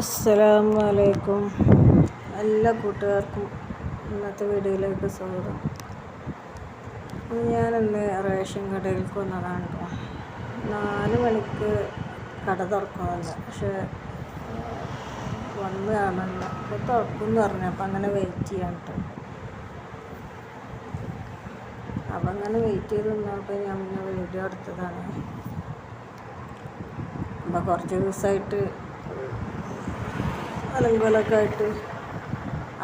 അസ്സലാമു അലൈക്കും എല്ലാ കൂട്ടുകാർക്കും ഇന്നത്തെ വീഡിയോയിലേക്ക് സ്വാഗതം. ഞാനിന്ന് റേഷൻ കടയിലേക്ക് വന്നതാണ് നാല് മണിക്ക് കട തുറക്കുമെന്ന് പക്ഷേ വന്ന് കാണണ്ട അപ്പോൾ തുറക്കുമെന്ന് പറഞ്ഞു. അപ്പം അങ്ങനെ വെയിറ്റ് ചെയ്യാൻ അപ്പം അങ്ങനെ വെയിറ്റ് ചെയ്ത് നിന്നപ്പോൾ ഞാൻ പിന്നെ വീഡിയോ എടുത്തതാണ്. അപ്പം കുറച്ച് ദിവസമായിട്ട് അലങ്കോലൊക്കെ ആയിട്ട്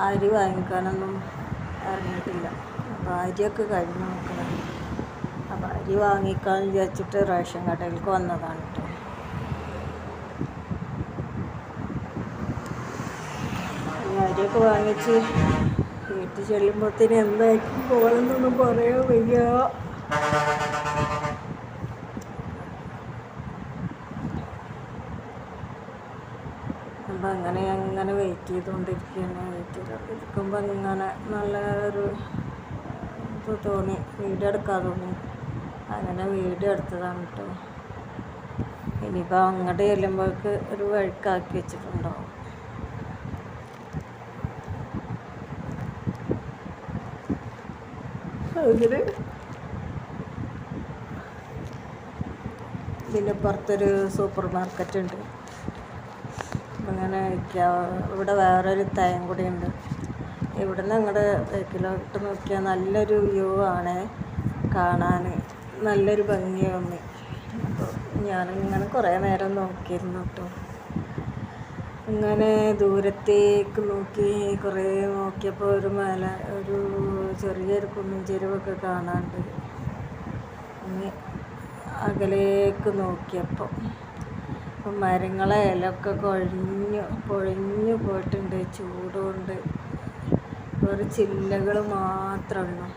അരി വാങ്ങിക്കാനൊന്നും ഇറങ്ങിയിട്ടില്ല. അപ്പോൾ അരിയൊക്കെ കഴിഞ്ഞ് നോക്കണം. അപ്പോൾ അരി വാങ്ങിക്കാമെന്ന് വിചാരിച്ചിട്ട് റേഷൻ കടയിലേക്ക് വന്നതാണ് കേട്ടോ അരിയൊക്കെ വാങ്ങിച്ച് വീട്ടിൽ ചെല്ലുമ്പോഴത്തേന് എന്തായിരിക്കും പോകണമെന്നൊന്നും പറയാൻ വയ്യ അപ്പം അങ്ങനെ വെയിറ്റ് ചെയ്തുകൊണ്ടിരിക്കുകയാണ് വെയിറ്റ് ഇരിക്കുമ്പോൾ ഇങ്ങനെ നല്ല ഒരു ഇത് തോന്നി. വീഡിയോ എടുക്കാൻ തോന്നി. അങ്ങനെ വീഡിയോ എടുത്തതാണ് കേട്ടോ ഇനിയിപ്പോൾ അങ്ങോട്ട് ചെല്ലുമ്പോഴേക്ക് ഒരു വഴുക്കാക്കി വെച്ചിട്ടുണ്ടാവും അതിന് പിന്നെ പുറത്തൊരു സൂപ്പർ മാർക്കറ്റ് ഉണ്ട്. അങ്ങനെ ഇവിടെ വേറൊരു തയം കൂടി ഉണ്ട് ഇവിടെ നിന്ന് അങ്ങോട്ട് ബേക്കിലോട്ട് നോക്കിയാൽ നല്ലൊരു വ്യൂ ആണ്. കാണാൻ നല്ലൊരു ഭംഗിയാണ് അപ്പോൾ ഞാനിങ്ങനെ കുറേ നേരം നോക്കിയിരുന്നു കേട്ടോ ഇങ്ങനെ ദൂരത്തേക്ക് നോക്കി കുറേ നോക്കിയപ്പോൾ ഒരു മല ഒരു ചെറിയൊരു കുന്നും ചെരുവൊക്കെ കാണാണ്ട് അകലേക്ക് നോക്കിയപ്പോൾ മരങ്ങളെ ഇലയൊക്കെ കൊഴിഞ്ഞു പൊഴിഞ്ഞു പോയിട്ടുണ്ട് ചൂടുകൊണ്ട്. ഒരു ചില്ലകൾ മാത്രമുള്ളൂ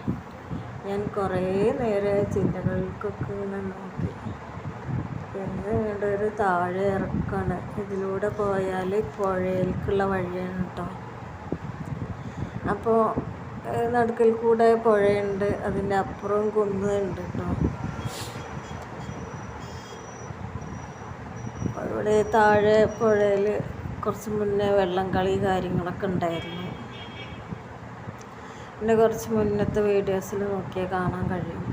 ഞാൻ കുറേ നേരെ ചില്ലകൾക്കൊക്കെ ഇങ്ങനെ നോക്കി. പിന്നെ ഒരു താഴെ ഇറക്കാണ്. ഇതിലൂടെ പോയാൽ പുഴയിലേക്കുള്ള വഴിയാണ് കേട്ടോ അപ്പോൾ നടുക്കൽ കൂടെ പുഴയുണ്ട് അതിന്റെ അപ്പുറം കുന്നുണ്ട് കേട്ടോ ഇവിടെ താഴെ പുഴയിൽ കുറച്ച് മുന്നേ വെള്ളം കളി കാര്യങ്ങളൊക്കെ ഉണ്ടായിരുന്നു. പിന്നെ കുറച്ച് മുന്നത്തെ വീഡിയോസിൽ നോക്കിയാൽ കാണാൻ കഴിയും.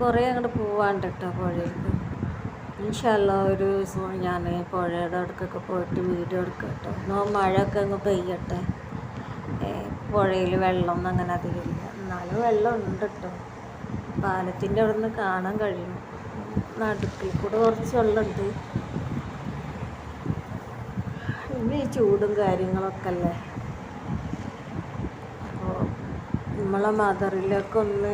കുറേ അങ്ങോട്ട് പോവാണ്ട് കേട്ടോ പുഴയിലേക്ക്. ഇൻഷല്ല ഒരു ദിവസം ഞാൻ പുഴയുടെ അടുക്കൊക്കെ പോയിട്ട് വീഡിയോ എടുക്കാം കേട്ടോ എന്നാൽ മഴയൊക്കെ അങ്ങ് പെയ്യട്ടെ. പുഴയിൽ വെള്ളം ഒന്നും അങ്ങനെ അധികമില്ല. എന്നാലും വെള്ളം ഉണ്ട് കേട്ടോ പാലത്തിന്റെ അവിടെ നിന്ന് കാണാൻ കഴിയും. നടുക്കിൽ കൂടെ കുറച്ച് വെള്ളമുണ്ട്. പിന്നെ ഈ ചൂടും കാര്യങ്ങളൊക്കെ അല്ലേ? അപ്പോൾ നമ്മളെ മദറിലൊക്കെ ഒന്ന്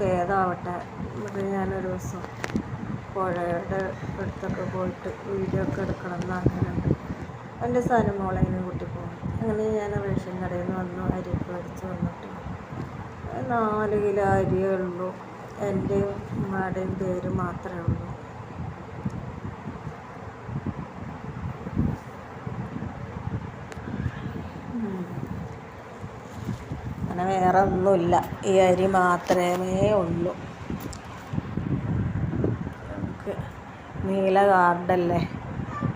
ഭേദമാവട്ടെ എന്നിട്ട് ഞാനൊരു ദിവസം പുഴയുടെ അടുത്തൊക്കെ പോയിട്ട് വീഡിയോ ഒക്കെ എടുക്കണം എന്ന് ആഗ്രഹമുണ്ട്. എന്റെ സാധനം മോളെ ഇങ്ങനെ കൂട്ടി പോകും. അങ്ങനെ ഞാൻ റേഷൻ കടയിൽ നിന്ന് വന്നു അരിയൊക്കെ അടിച്ച് വന്നിട്ട്. നാല് കിലോ അരിയേ ഉള്ളൂ. എന്റെയും ഉമ്മയുടെയും പേര് മാത്രമേ ഉള്ളൂ. അങ്ങനെ വേറെ ഒന്നുമില്ല. ഈ അരി മാത്രമേ ഉള്ളൂ. നമുക്ക് നീല കാർഡല്ലേ?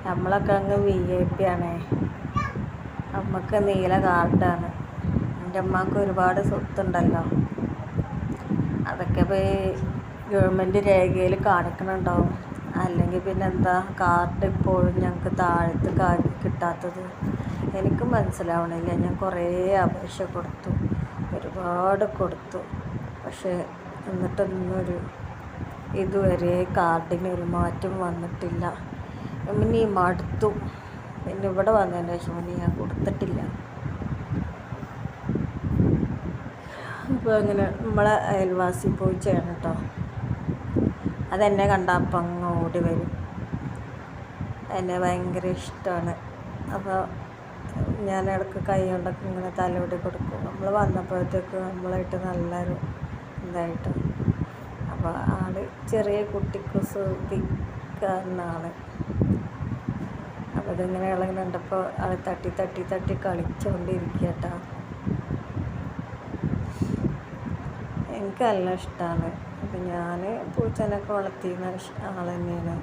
നമ്മളൊക്കെ അങ്ങ് വി ഐ പി ആണേ. നമുക്ക് നീല കാർഡാണ്. എന്റെ അമ്മയ്ക്ക് ഒരുപാട് സ്വത്തുണ്ടല്ലോ. അതൊക്കെ പോയി ഗവൺമെന്റ് രേഖയിൽ കാണിക്കണുണ്ടാവും. അല്ലെങ്കിൽ പിന്നെ എന്താ കാർഡ് ഇപ്പോഴും ഞങ്ങൾക്ക് താഴത്ത് കിട്ടാത്തത്. എനിക്ക് മനസ്സിലാവണില്ല. ഞാൻ കുറേ അപേക്ഷ കൊടുത്തു. ഒരുപാട് കൊടുത്തു. പക്ഷേ എന്നിട്ടൊന്നൊരു ഇതുവരെ കാർഡിന് ഒരു മാറ്റം വന്നിട്ടില്ല. പിന്നെ മടുത്തു. പിന്നെ ഇവിടെ വന്നതിന് ശേഷം ഞാൻ കൊടുത്തിട്ടില്ല. ഇപ്പോൾ അങ്ങനെ നമ്മളെ അയൽവാസി പൂച്ചയാണ് കേട്ടോ അതെന്നെ കണ്ട അപ്പം അങ്ങ് ഓടി വരും. എന്നെ ഭയങ്കര ഇഷ്ടമാണ് അപ്പോൾ ഞാൻ ഇടയ്ക്ക് കൈ കൊണ്ടൊക്കെ ഇങ്ങനെ തലോടി കൊടുക്കും. നമ്മൾ വന്നപ്പോഴത്തേക്ക് നമ്മളായിട്ട് നല്ലൊരു ഇതായിട്ട്. അപ്പോൾ ആൾ ചെറിയ കുട്ടിക്ക് സുഖിക്കാരനാണ് അപ്പോൾ ഇതിങ്ങനെ ഇളകുന്നുണ്ടപ്പോൾ ആൾ തട്ടി തട്ടി തട്ടി കളിച്ചുകൊണ്ടിരിക്കുക കേട്ടോ എനിക്ക് ഇഷ്ടമാണ് അപ്പം ഞാൻ പൂച്ചനൊക്കെ വളർത്തിയിരുന്ന ആൾ തന്നെയാണ്.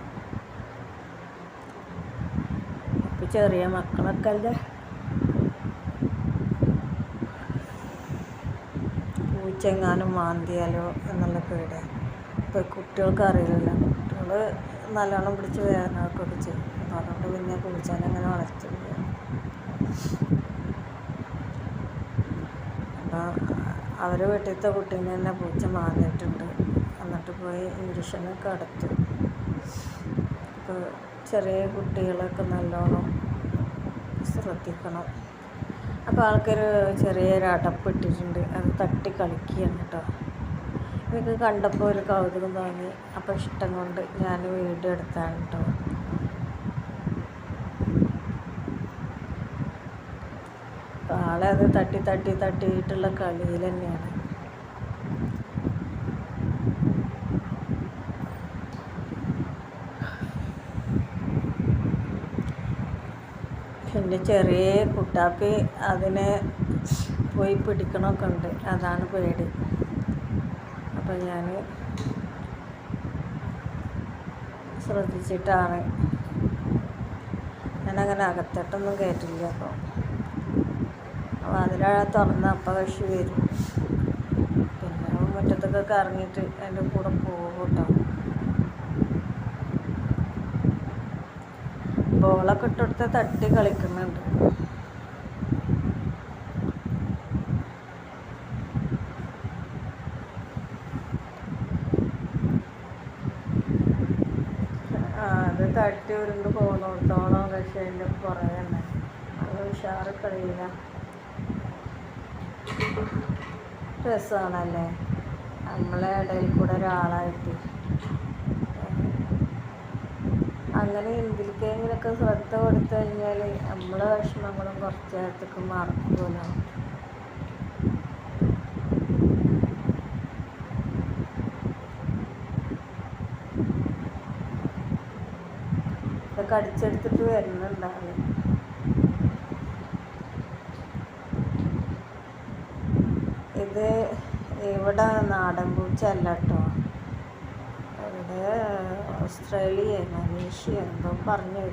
നമുക്ക് ചെറിയ മക്കളൊക്കെ അല്ലേ? പൂച്ചെങ്ങാനും മാന്തിയാലോ എന്നുള്ള പേടി ഇപ്പോൾ കുട്ടികൾക്ക് അറിയില്ലല്ലോ. കുട്ടികൾ നല്ലോണം പിടിച്ച് വേദനക്കൊക്കെ ചെയ്യും. അപ്പോൾ അതുകൊണ്ട് പിന്നെ പൂച്ചേനെ അങ്ങനെ വളർത്തില്ല അപ്പോൾ അവർ വീട്ടിലത്തെ കുട്ടീനെ തന്നെ പൂച്ച മാന്തിയിട്ടുണ്ട്. എന്നിട്ട് പോയി ഇഞ്ചക്ഷനൊക്കെ എടുത്തു അപ്പോൾ ചെറിയ കുട്ടികളൊക്കെ നല്ലോണം ശ്രദ്ധിക്കണം. അപ്പോൾ ആൾക്കൊരു ചെറിയൊരു അടപ്പ് ഇട്ടിട്ടുണ്ട്. അത് തട്ടി കളിക്കുകയാണ് കേട്ടോ എനിക്ക് കണ്ടപ്പോൾ ഒരു കൗതുകം തോന്നി. അപ്പോൾ ഇഷ്ടം കൊണ്ട് ഞാൻ വീഡിയോ എടുത്താണ് കേട്ടോ ആളെ അത് തട്ടി തട്ടി തട്ടിയിട്ടുള്ള കളിയിൽ തന്നെയാണ്. എന്റെ ചെറിയ കുട്ടാപ്പി അതിനെ പോയി പിടിക്കണമൊക്കെ ഉണ്ട്. അതാണ് പേടി. അപ്പം ഞാൻ ശ്രദ്ധിച്ചിട്ടാണ്. ഞാനങ്ങനെ അകത്തോട്ടൊന്നും കയറ്റില്ല അപ്പോൾ അതിലാ തുറന്ന് അപ്പം കക്ഷി വരും. പിന്നെ മുറ്റത്തൊക്കെ കറങ്ങിയിട്ട് എന്റെ കൂടെ പോകും കേട്ടോ. ബോളൊക്കെ ഇട്ടെടുത്ത് തട്ടി കളിക്കുന്നുണ്ട്. അത് തട്ടി ഉരുണ്ട് പോകുന്നിടത്തോളം പക്ഷേ അതിന്റെ പുറകെ തന്നെ അത് ഉഷാറ് കളിയില്ല രസമാണല്ലേ? നമ്മളെ ഇടയിൽ കൂടെ ഒരാളായിട്ട്. അങ്ങനെ എന്തിലേക്കെങ്കിലൊക്കെ ശ്രദ്ധ കൊടുത്തു കഴിഞ്ഞാൽ നമ്മളെ വിഷമങ്ങളും കുറച്ച് നേരത്തേക്ക് മറക്കുമല്ലോ ഇതൊക്കെ അടിച്ചെടുത്തിട്ട് വരുന്നുണ്ടാവും ഇത് ഇവിടെ നാടൻ പൂച്ച അല്ല കേട്ടോ ഇവിടെ ഓസ്ട്രേലിയ മലേഷ്യ എന്തോ പറഞ്ഞു.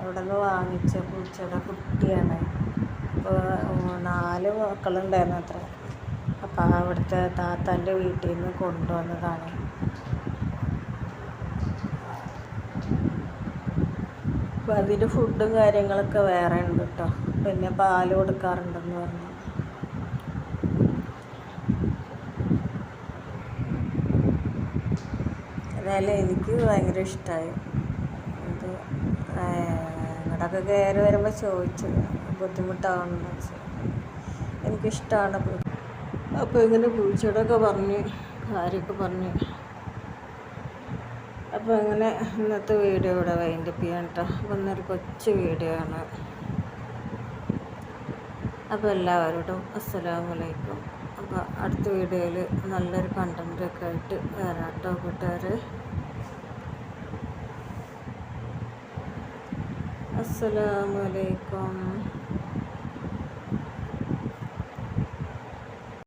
അവിടെ നിന്ന് വാങ്ങിച്ച പൂച്ചയുടെ കുട്ടിയാണ്. അപ്പോൾ നാല് മക്കളുണ്ടായിരുന്നു അത്ര. അപ്പോൾ അവിടുത്തെ താത്താന്റെ വീട്ടിൽ നിന്ന് കൊണ്ടുവന്നതാണ്. അപ്പോൾ അതിന് ഫുഡും കാര്യങ്ങളൊക്കെ വേറെ ഉണ്ട് കേട്ടോ പിന്നെ പാൽ കൊടുക്കാറുണ്ടെന്ന് പറഞ്ഞു. ഏതായാലും എനിക്ക് ഭയങ്കര ഇഷ്ടമായി ഇത് ഇങ്ങോട്ടൊക്കെ കയറി വരുമ്പോൾ ചോദിച്ചു. ബുദ്ധിമുട്ടാണെന്ന് വെച്ചു എനിക്കിഷ്ടമാണ് അപ്പോൾ ഇങ്ങനെ പൂച്ചയോടൊക്കെ പറഞ്ഞ് കാര്യമൊക്കെ പറഞ്ഞ്. അപ്പോൾ ഇങ്ങനെ ഇന്നത്തെ വീഡിയോ ഇവിടെ വൈൻഡപ്പ് ചെയ്യാൻ കേട്ടോ അപ്പോൾ ഇന്നൊരു കൊച്ചു വീഡിയോ ആണ്. അപ്പോൾ എല്ലാവരോടും അസ്സലാമലൈക്കും അപ്പോൾ അടുത്ത വീഡിയോയിൽ നല്ലൊരു കണ്ടന്റൊക്കെ ആയിട്ട് വരാം കേട്ടോ കൂട്ടുകാർ അസ്സലാമലൈക്കും